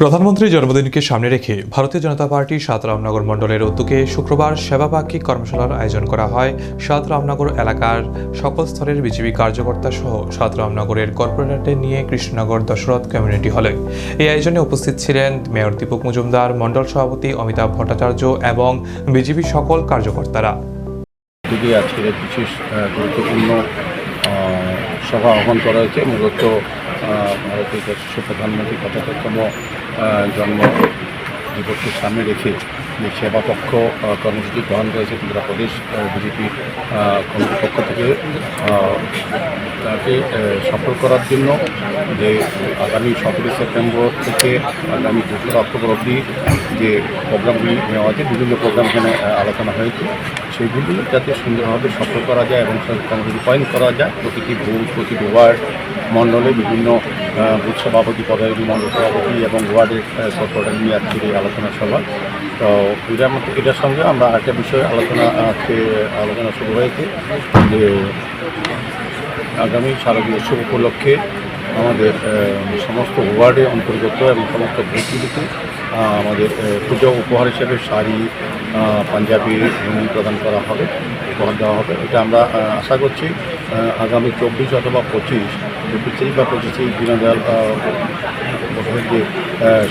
প্রধানমন্ত্রীর জন্মদিনকে সামনে রেখে ভারতীয় জনতা পার্টি সাত রামনগর মণ্ডলের উদ্যোগে শুক্রবার সেবাপাক্ষিক কর্মশালার আয়োজন করা হয় সাত রামনগর এলাকার সকল স্তরের বিজেপি কার্যকর্তা সহ সাত রামনগরের কর্পোরেটর নিয়ে কৃষ্ণনগর দশরথ কমিউনিটি হলে। এই আয়োজনে উপস্থিত ছিলেন মেয়র দীপক মজুমদার, মণ্ডল সভাপতি অমিতাভ ভট্টাচার্য এবং বিজেপির সকল কার্যকর্তারা। সভা আহ্বান করা হয়েছে। মূলত ভারতের প্রধানমন্ত্রী আহ, জন্ম দিবসকে সামনে রেখে যে সেবা পক্ষ আহ, কর্মসূচি গ্রহণ করেছে ত্রিপুরা প্রদেশ বিজেপি কমিটির পক্ষ থেকে আহ, সফল করার জন্য যে আগামী সতেরোই সেপ্টেম্বর থেকে আগামী দোসরা অক্টোবর অবধি যে প্রোগ্রামগুলি নেওয়া আছে বিভিন্ন প্রোগ্রাম এখানে আলোচনা হয়েছে সেইগুলি যাতে সুন্দরভাবে সফল করা যায় এবং সেগুলি রূপায়ণ করা যায়। প্রতিটি বুথ প্রতিটি ওয়ার্ড মণ্ডলে বিভিন্ন বুথ সভাপতি পদাধিকারী মণ্ডল সভাপতি এবং ওয়ার্ডের কর্পোরেটর নিয়ে আজকের এই আলোচনা সভা। তো এটার মধ্যে এটার সঙ্গে আমরা একটা বিষয়ে আলোচনা আজকে আলোচনা শুরু হয়েছে যে আগামী শারদীয় উৎসব উপলক্ষে আমাদের সমস্ত ওয়ার্ডে অন্তর্গত এবং সমস্ত বুথগুলিতে আমাদের পুজো উপহার হিসেবে শাড়ি পাঞ্জাবি লুঙ্গি প্রদান করা হবে, উপহার দেওয়া হবে। এটা আমরা আশা করছি আগামী চব্বিশ অথবা পঁচিশ চব্বিশেই বা পঁচিশেই দীনদয়াল যে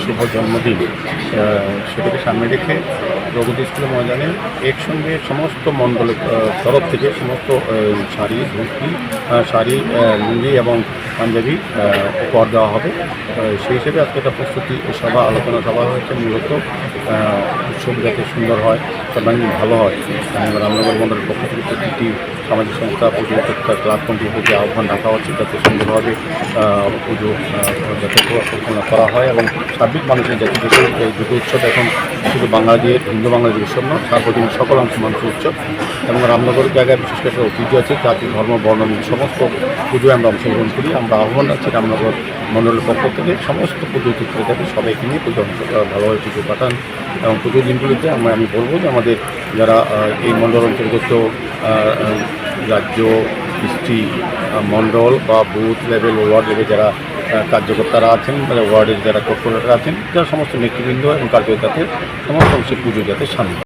শুভ জন্মদিন সেটাকে সামনে রেখে স্কুলের ময়দানে একসঙ্গে সমস্ত মণ্ডলের তরফ থেকে সমস্ত শাড়ি ধুতি শাড়ি লুঙ্গি এবং পাঞ্জাবি উপহার দেওয়া হবে। সেই হিসেবে আজকে একটা প্রস্তুতি সভা, আলোচনা সভা হয়েছে। মূলত উৎসব যাতে সুন্দর হয়, সর্বাঙ্গীন ভালো হয়। এবং রামনগর মন্ডলের পক্ষ থেকে প্রতিটি সামাজিক সংস্থা পুজো ক্লাব কমিটির প্রতি আহ্বান রাখা হচ্ছে, যাতে সুন্দরভাবে পুজো যাতে পরিকল্পনা করা হয় এবং সার্বিক মানুষের দেশের এই দুটো উৎসব এখন শুধু বাঙালিদের, হিন্দু বাঙালির উৎসব নয়, সার্বজনীন সকল অংশ মানুষের উৎসব এবং রামনগর জায়গায় বিশেষ করে ঐতিহ্য আছে, জাতি, ধর্ম, বর্ণ সমস্ত পুজোয় আমরা অংশগ্রহণ করি। আমরা আহ্বান রাখছি রামনগর মণ্ডলের পক্ষ থেকে সমস্ত পুজো চিত্র সবাইকে নিয়ে পুজো ভালোভাবে পুজো কাটান এবং পুজোর দিনগুলিতে আমরা আমি বলব যে আমাদের যারা এই মণ্ডল অন্তর্গত রাজ্য, ডিস্ট্রিক্ট মণ্ডল বা বুথ লেভেল, ওয়ার্ড লেভেল যারা কার্যকর্তারা আছেন বা ওয়ার্ডের যারা কর্পোরেটর আছেন যারা সমস্ত নেতৃবৃন্দ এবং কার্যকর্তাদের সমস্ত অংশে পুজো যাতে সামিল।